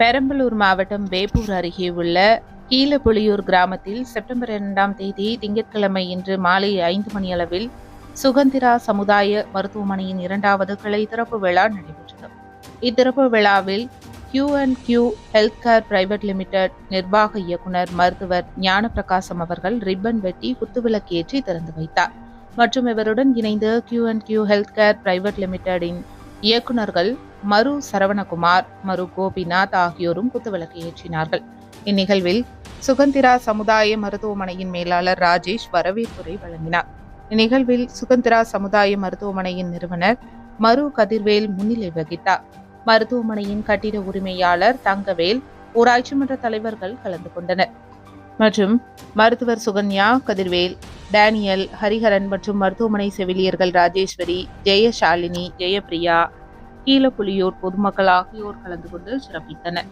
பெரம்பலூர் மாவட்டம் வேப்பூர் அருகே உள்ள கீழப்புலியூர் கிராமத்தில் செப்டம்பர் இரண்டாம் தேதி திங்கட்கிழமை இன்று மாலை ஐந்து மணியளவில் சுகந்திரா சமுதாய மருத்துவமனையின் இரண்டாவது கிளை திறப்பு விழா நடைபெற்றது. இத்திறப்பு விழாவில் Q and Q health care private limited நிர்வாக இயக்குனர் மருத்துவர் ஞானப்பிரகாசம் அவர்கள் ரிப்பன் வெட்டி குத்துவிளக்கேற்றி திறந்து வைத்தார். மற்றும் இவருடன் இணைந்து Q and Q health care private லிமிடெடின் இயக்குனர்கள் மரு சரவணகுமார் மரு கோபிநாத் ஆகியோரும் குத்துவிளக்கு ஏற்றினார்கள். இந்நிகழ்வில் சுகந்திரா சமுதாய மருத்துவமனையின் மேலாளர் ராஜேஷ் வரவேற்புரை வழங்கினார். இந்நிகழ்வில் சுகந்திரா சமுதாய மருத்துவமனையின் நிறுவனர் மரு கதிர்வேல் முன்னிலை வகித்தார். மருத்துவமனையின் கட்டிட உரிமையாளர் தங்கவேல் ஊராட்சி மன்ற தலைவர்கள் கலந்து கொண்டனர். மற்றும் மருத்துவர் சுகன்யா கதிர்வேல் டேனியல் ஹரிஹரன் மற்றும் மருத்துவமனை செவிலியர்கள் ராஜேஸ்வரி ஜெயசாலினி ஜெயபிரியா கீழப்புலியூர் பொதுமக்கள் ஆகியோர் கலந்து கொண்டு சிறப்பித்தனர்.